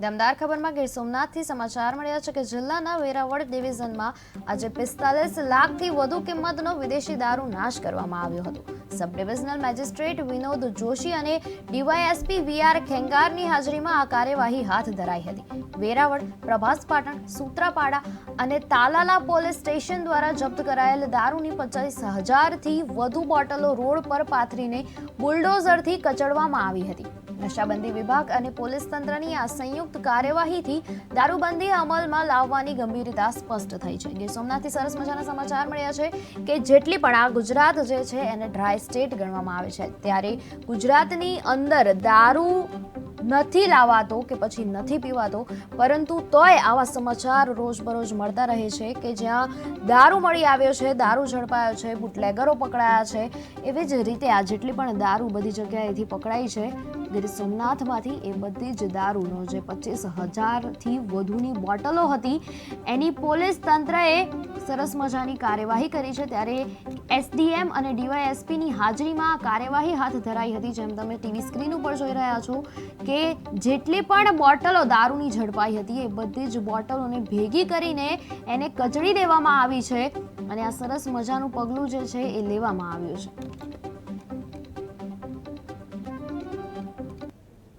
દમદાર ખબરમાં ગીર સોમનાથથી સમાચાર મળ્યા છે કે જિલ્લાના વેરાવળ ડિવિઝનમાં આજે પિસ્તાલીસ લાખથી વધુ કિંમતનો વિદેશી દારૂ નાશ કરવામાં આવ્યો હતો. Sub divisional magistrate Vinod Joshi અને ડીવાયએસપી વીઆર ખેંગારની હાજરીમાં આ કાર્યવાહી હાથ ધરાઈ હતી. વેરાવળ, પ્રભાસ પાટણ, સૂત્રાપાડા અને તાલાલા પોલીસ સ્ટેશન દ્વારા જપ્ત કરાયેલ દારૂની પચાસ હજારથી વધુ બોટલો રોડ પર પાથરીને બુલડોઝરથી કચડવામાં આવી હતી. નશાબંધી વિભાગ અને પોલીસ તંત્રની આ સંયુક્ત કાર્યવાહીથી દારૂબંધી અમલમાં લાવવાની ગંભીરતા સ્પષ્ટ થઈ છે. ગીર સોમનાથથી સરસ મજાના સમાચાર મળ્યા છે કે જેટલી પણ આ ગુજરાત જે છે એને ડ્રાય સ્ટેટ ગણવામાં આવે છે. ત્યારે ગુજરાતની અંદર દારૂ નથી લાવાતો કે પછી નથી પીવાતો, પરંતુ તોય આવા સમાચાર રોજબરોજ મળતા રહે છે કે જ્યાં દારૂ મળી આવ્યો છે, દારૂ ઝડપાયો છે, બુટલેગરો પકડાયા છે, એવી જ રીતે આ જેટલી પણ દારૂ બધી જગ્યાએથી પકડાઈ છે, ગીર સોમનાથમાંથી એ બધી જ દારૂનો જે પચીસ હજારથી વધુની બોટલો હતી, એની પોલીસ તંત્રએ સરસ મજાની કાર્યવાહી કરી છે ત્યારે એસડીએમ અને ડીવાયએસપીની હાજરીમાં કાર્યવાહી હાથ ધરાઈ હતી, જેમ તમે ટીવી સ્ક્રીન ઉપર જોઈ રહ્યા છો કે જેટલી પણ બોટલો દારૂની ઝડપાઈ હતી, એ બધી જ બોટલોને ભેગી કરીને એને કચડી દેવામાં આવી છે અને આ સરસ મજાનું પગલું જે છે એ લેવામાં આવ્યું છે.